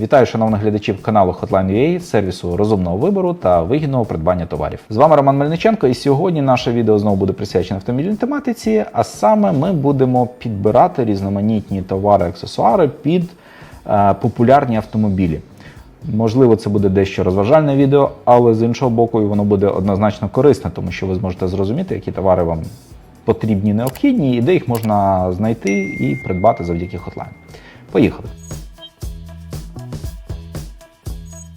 Вітаю шановних глядачів каналу Hotline.ua, сервісу розумного вибору та вигідного придбання товарів. З вами Роман Мельниченко, і сьогодні наше відео знову буде присвячене автомобільній тематиці. А саме ми будемо підбирати різноманітні товари, аксесуари під е, популярні автомобілі. Можливо, це буде дещо розважальне відео, але з іншого боку, воно буде однозначно корисне, тому що ви зможете зрозуміти, які товари вам потрібні, необхідні, і де їх можна знайти і придбати завдяки Hotline. Поїхали!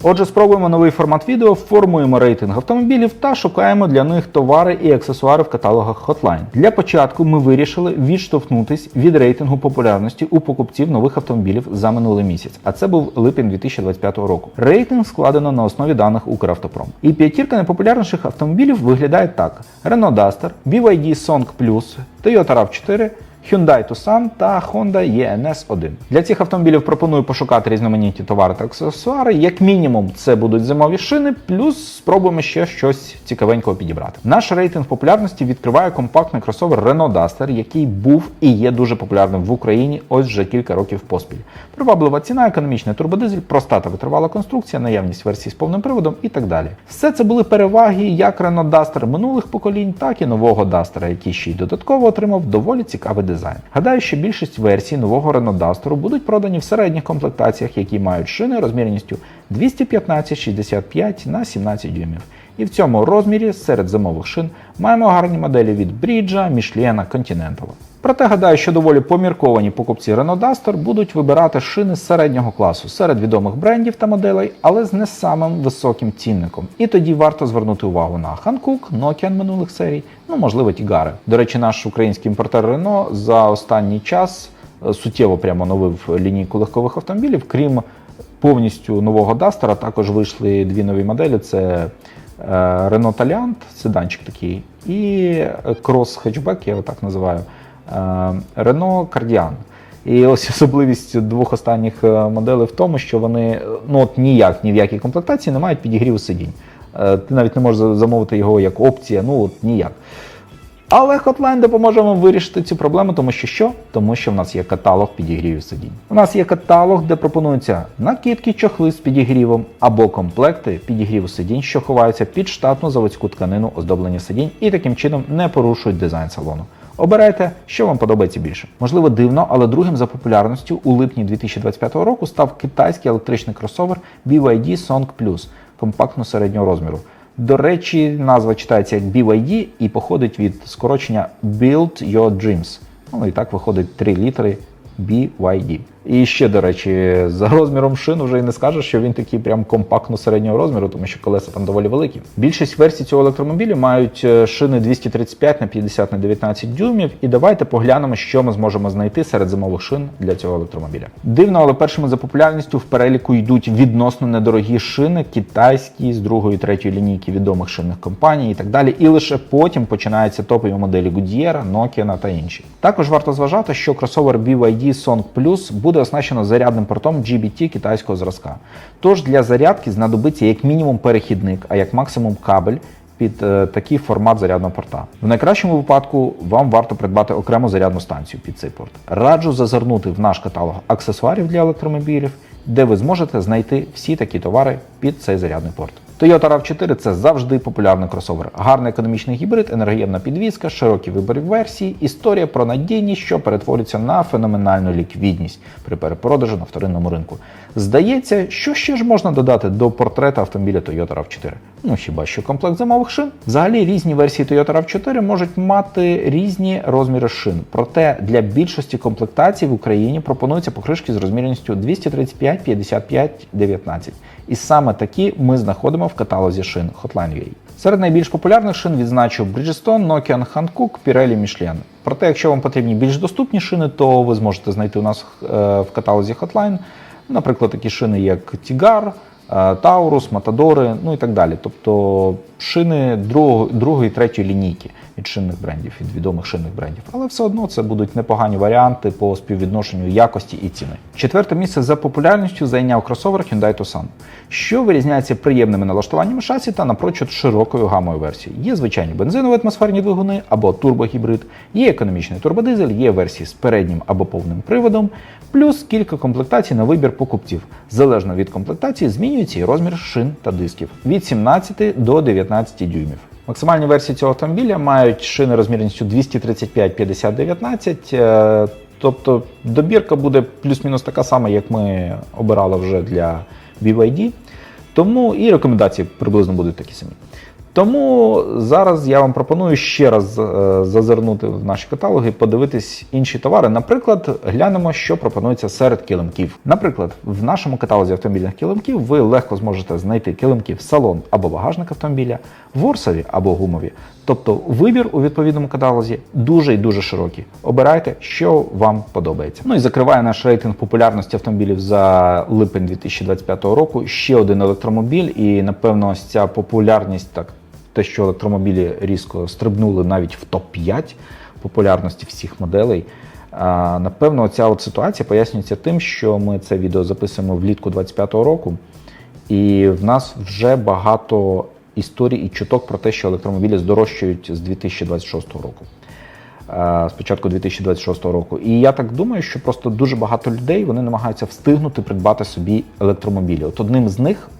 Отже, спробуємо новий формат відео, формуємо рейтинг автомобілів та шукаємо для них товари і аксесуари в каталогах Hotline. Для початку ми вирішили відштовхнутись від рейтингу популярності у покупців нових автомобілів за минулий місяць, а це був липень 2025 року. Рейтинг складено на основі даних Укравтопром. І п'ятірка найпопулярніших автомобілів виглядає так: Renault Duster, BYD Song Plus, Toyota RAV4, Hyundai Tucson та Honda ENS 1. Для цих автомобілів пропоную пошукати різноманітні товари та аксесуари. Як мінімум, це будуть зимові шини, плюс спробуємо ще щось цікавенького підібрати. Наш рейтинг популярності відкриває компактний кросовер Renault Duster, який був і є дуже популярним в Україні ось вже кілька років поспіль. Приваблива ціна, економічний турбодизель, проста та витривала конструкція, наявність версій з повним приводом і так далі. Все це були переваги як Renault Duster минулих поколінь, так і нового Duster, який ще й додатково отримав доволі цікавий дизайн. Гадаю, що більшість версій нового Renault Duster будуть продані в середніх комплектаціях, які мають шини розмірністю 215-65 на 17 дюймів. І в цьому розмірі серед зимових шин маємо гарні моделі від Бріджа, Michelin, Continental. Проте гадаю, що доволі помірковані покупці Renault Duster будуть вибирати шини середнього класу серед відомих брендів та моделей, але з не самим високим цінником. І тоді варто звернути увагу на Hankook, Nokian минулих серій, ну можливо, Тігари. До речі, наш український імпортер Renault за останній час е, суттєво прямо новив лінійку легкових автомобілів, крім повністю нового Duster, також вийшли дві нові моделі: це е, Renault Taliant, седанчик такий, і Cross Hatchback, я його так називаю. Е, Renault Cardian. І ось особливість двох останніх е, моделей в тому, що вони е, ну от ніяк ні в якій комплектації не мають підігріву сидінь. Е, Ти навіть не можеш замовити його як опція, ну от ніяк. Але Hotline допоможе вам вирішити цю проблему, тому що що? Тому що в нас є каталог підігрівів сидінь. У нас є каталог, де пропонуються накидки, чохли з підігрівом або комплекти підігріву сидінь, що ховаються під штатну заводську тканину оздоблення сидінь і таким чином не порушують дизайн салону. Обирайте, що вам подобається більше. Можливо, дивно, але другим за популярністю у липні 2025 року став китайський електричний кросовер BYD Song Plus компактно середнього розміру. До речі, назва читається як BYD і походить від скорочення Build Your Dreams. Ну і так виходить три літери BYD. І ще, до речі, за розміром шин вже і не скажеш, що він такий прям компактно середнього розміру, тому що колеса там доволі великі. Більшість версій цього електромобіля мають е, шини 235 на 50 на 19 дюймів. І давайте поглянемо, що ми зможемо знайти серед зимових шин для цього електромобіля. Дивно, але першими за популярністю в переліку йдуть відносно недорогі шини, китайські з другої третьої лінійки відомих шинних компаній і так далі. І лише потім починаються топові моделі Goodyear, Nokia та інші. Також варто зважати, що кросовер BYD Song Plus буде оснащено зарядним портом GBT китайського зразка. Тож для зарядки знадобиться як мінімум перехідник, а як максимум кабель під е, такий формат зарядного порта. В найкращому випадку вам варто придбати окрему зарядну станцію під цей порт. Раджу зазирнути в наш каталог аксесуарів для електромобілів, де ви зможете знайти всі такі товари під цей зарядний порт. Toyota RAV4 це завжди популярний кросовер. Гарний економічний гібрид, енергоємна підвізка, широкий вибір версій, історія про надійність, що перетворюється на феноменальну ліквідність при перепродажу на вторинному ринку. Здається, що ще ж можна додати до портрета автомобіля Toyota RAV4? Ну хіба що комплект зимових шин? Взагалі різні версії Toyota RAV4 можуть мати різні розміри шин. Проте для більшості комплектацій в Україні пропонуються покришки з розмірністю 235, 55, 19. І саме такі ми знаходимо в каталозі шин Hotline.ua. Серед найбільш популярних шин відзначу Bridgestone, Nokian, Hankook, Pirelli, Michelin. Проте, якщо вам потрібні більш доступні шини, то ви зможете знайти у нас е, в каталозі Hotline, наприклад, такі шини, як Tigar, Таурус, Матадори, ну і так далі. Тобто шини другої, другої, третьої лінійки від шинних брендів, від відомих шинних брендів. Але все одно це будуть непогані варіанти по співвідношенню якості і ціни. Четверте місце за популярністю зайняв кросовер Hyundai Tucson, що вирізняється приємними налаштуваннями шасі та напрочуд широкою гамою версій. Є звичайні бензинові атмосферні двигуни або турбогібрид, є економічний турбодизель, є версії з переднім або повним приводом, плюс кілька комплектацій на вибір покупців. Залежно від комплектації змінюється і розмір шин та дисків від 17 до 19 дюймів. Максимальні версії цього автомобіля мають шини розмірністю 235 50 19 е, Тобто добірка буде плюс-мінус така сама, як ми обирали вже для BYD. Тому і рекомендації приблизно будуть такі самі. Тому зараз я вам пропоную ще раз е, зазирнути в наші каталоги, подивитись інші товари. Наприклад, глянемо, що пропонується серед килимків. Наприклад, в нашому каталозі автомобільних килимків ви легко зможете знайти килимки в салон або багажник автомобіля, ворсові або гумові. Тобто вибір у відповідному каталозі дуже і дуже широкий. Обирайте, що вам подобається. Ну і закриває наш рейтинг популярності автомобілів за липень 2025 року. Ще один електромобіль, і напевно ось ця популярність так. Те, що електромобілі різко стрибнули навіть в топ-5 популярності всіх моделей. Напевно, ця от ситуація пояснюється тим, що ми це відео записуємо влітку 2025 року, і в нас вже багато історій і чуток про те, що електромобілі здорожчають з 2026 року. З початку 2026 року. І я так думаю, що просто дуже багато людей вони намагаються встигнути придбати собі електромобілі. От одним з них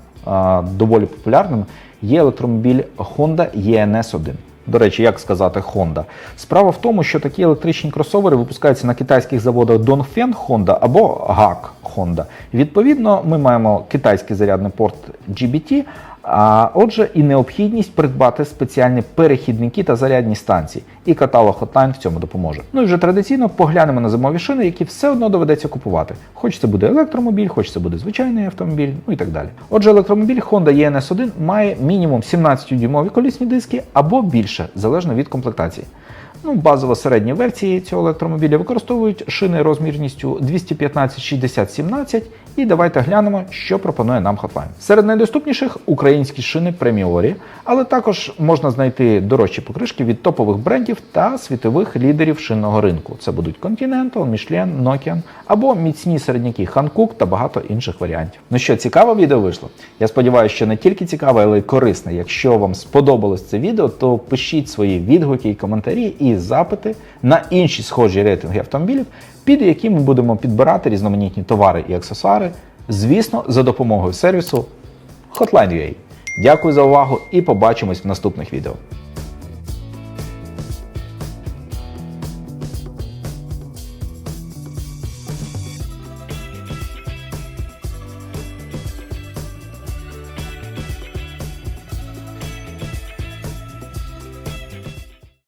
доволі популярним є електромобіль Honda ENS1. До речі, як сказати Honda? Справа в тому, що такі електричні кросовери випускаються на китайських заводах Dongfeng Honda або GAC Honda. Відповідно, ми маємо китайський зарядний порт GBT, а отже, і необхідність придбати спеціальні перехідники та зарядні станції. І каталог Hotline в цьому допоможе. Ну і вже традиційно поглянемо на зимові шини, які все одно доведеться купувати. Хоч це буде електромобіль, хоч це буде звичайний автомобіль, ну і так далі. Отже, електромобіль Honda ENS1 має мінімум 17-дюймові колісні диски або більше, залежно від комплектації. Ну, базово середні версії цього електромобіля використовують шини розмірністю 215 60 17 і давайте глянемо, що пропонує нам Hotline. Серед найдоступніших українські шини преміорі, але також можна знайти дорожчі покришки від топових брендів та світових лідерів шинного ринку. Це будуть Continental, Michelin, Nokian або міцні середняки Hankook та багато інших варіантів. Ну що, цікаве відео вийшло? Я сподіваюся, що не тільки цікаве, але й корисне. Якщо вам сподобалось це відео, то пишіть свої відгуки і коментарі і запити на інші схожі рейтинги автомобілів, під які ми будемо підбирати різноманітні товари і аксесуари, звісно, за допомогою сервісу Hotline.ua. Дякую за увагу і побачимось в наступних відео.